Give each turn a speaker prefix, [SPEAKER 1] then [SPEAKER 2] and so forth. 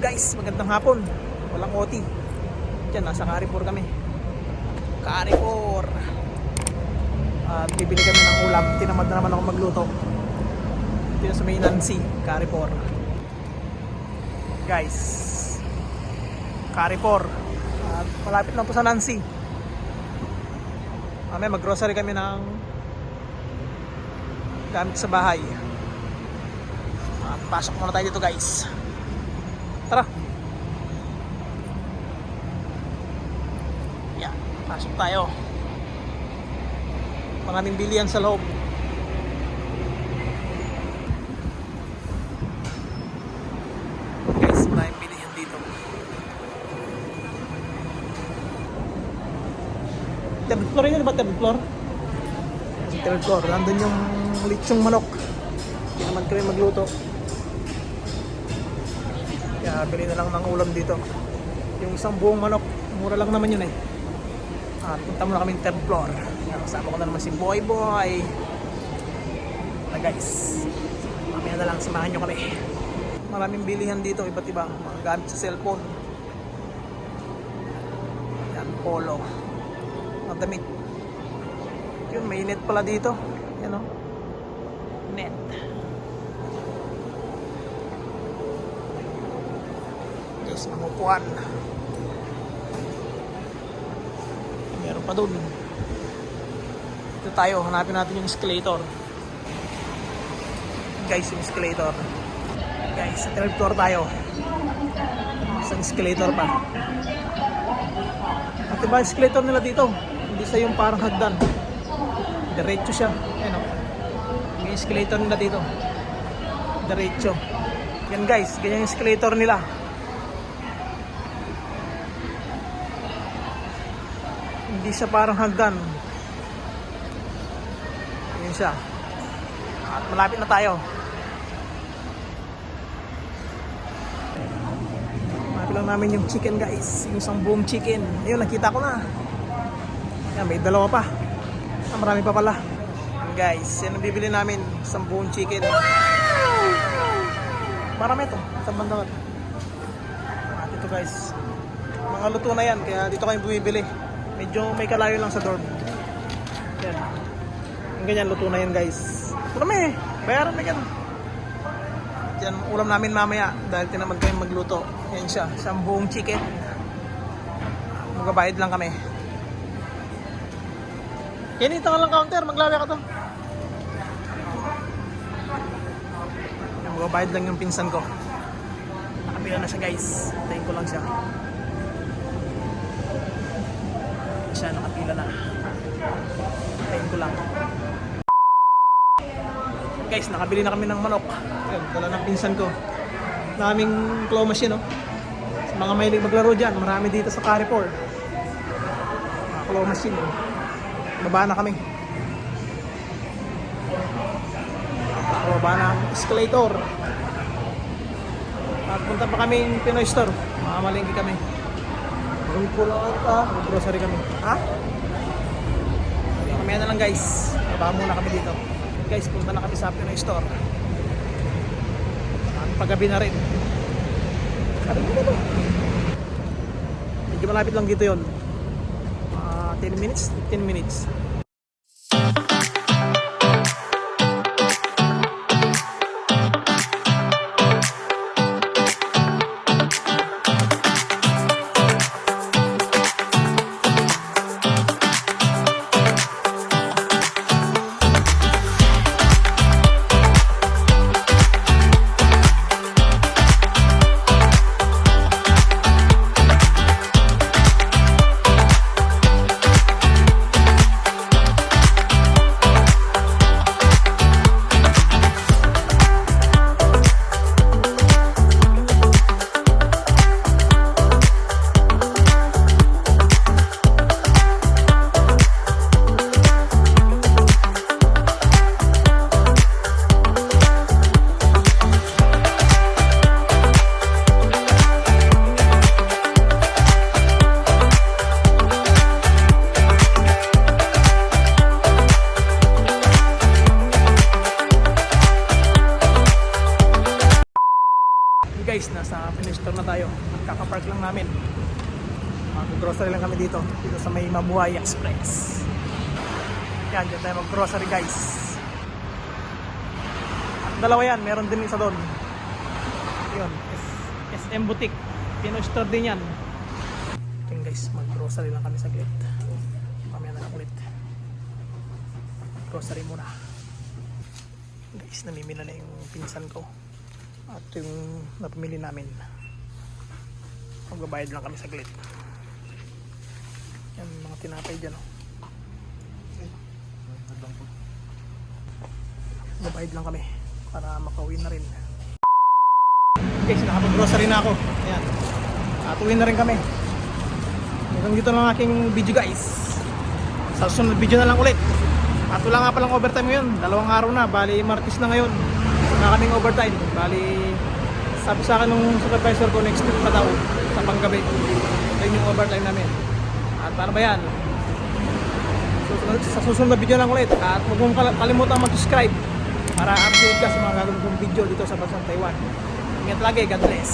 [SPEAKER 1] guys, magandang hapon. Walang OT. Diyan, nasa Carrefour kami. Carrefour. At bibili kami ng ulam. Tinamad na naman ako magluto. Dito sa may Nancy, Carrefour. Guys. Carrefour. At malapit lang po sa Nancy. Mamaya mag-grocery kami ng gamit sa bahay. At pasok muna tayo dito guys. Tara. Yeah, pasok tayo. Maraming bilihan sa loob. Guys, maraming bilihan dito. Third floor yun, ba third floor? Third floor, nandun yung litsong manok. Hindi naman kami magluto. Kaya bili na lang ng ulam dito. Yung isang buong manok, mura lang naman yun eh. At punta muna kami third floor. Kasama ko na naman si Boy Boy. Na guys, mamaya na lang samahan nyo kami. Maraming bilihan dito, iba't iba. Mga gamit sa cellphone. Yan, polo. Mga damit. Yun, may net pala dito. Yan o. Net. Guys, mga upuan. Meron pa dun. Ito tayo, hanapin natin yung escalator. Guys, yung escalator. Guys, sa third floor tayo. Sa escalator pa. At iba yung escalator nila dito. Hindi sa yung parang hagdan. Diretso siya. Ayan o. May escalator nila dito. Diretso. Yan guys, ganyan yung escalator nila. Hindi siya parang hagdan. Yan siya. At malapit na tayo. Malapit lang namin yung chicken guys. Yung isang buong chicken. Ayun, nakita ko na. Yan, may dalawa pa. Ah, marami pa pala. Yan guys, yan ang bibili namin. Isang buong chicken. Marami ito. Isang banda At ito guys. Mga luto na yan. Kaya dito kami bumibili. Medyo may kalayo lang sa dorm. Yan. Yung ganyan, luto na yan guys. Marami. Bayaran na yan. Yan, ulam namin mamaya. Dahil tinamad kami magluto. Yan siya. Isang buong chicken. Magabayad lang kami. Yan, ito lang counter. Maglawi ka to. Yan, magabayad lang yung pinsan ko. Nakapila na siya guys. Tayin ko lang siya. Siya nakapila na. Tayin ko lang. Guys nakabili na kami ng manok. Ayun, dala ng pinsan ko. Naming claw machine oh. sa mga mahilig maglaro dyan marami dito sa Carrefour. Mga claw machine oh. baba na kami. Baba na escalator. At punta pa kami Pinoy store. Makamalingki kami Room po lang ata. Grocery kami. Ha? Mamaya na lang guys. Baba muna kami dito. Guys, punta na kami sa Pinoy Store. Ang paggabi na rin. Sabi mo ba Medyo malapit lang dito yun. Ah, 10 minutes, 15 minutes. Nasa store na tayo. Kakapark lang namin. Mag-grocery lang kami dito. Dito sa may Mabuhay Express. Yan, dyan tayo mag-grocery guys. At dalawa yan, meron din isa doon. Yun, SM Boutique. Pino store din yan. Yan guys, mag-grocery lang kami saglit. Mamaya na lang ulit. Grocery muna. Guys, namimila na yung pinsan ko. At yung napamili namin. Magbabayad lang kami saglit. Yan, mga tinapay dyan. Oh. Magbabayad lang kami para makauwi na rin. Guys, nakapag-grocery na ako. Ayan. At uwi na rin kami. Hanggang dito lang ang aking video guys. Sa susunod video na lang ulit. At wala nga palang overtime ngayon. Dalawang araw na. Bali, Martis na ngayon. Wala kaming overtime. Bali, sabi sa akin nung supervisor ko next week pa daw sa panggabi. Ito yung overtime namin. At paano ba yan? Susunod, sa susunod na video lang ulit. At huwag mong kal- kalimutan mag-subscribe para update ka sa mga gagawin kong video dito sa Bansang Taiwan. Ingat lagi. God bless.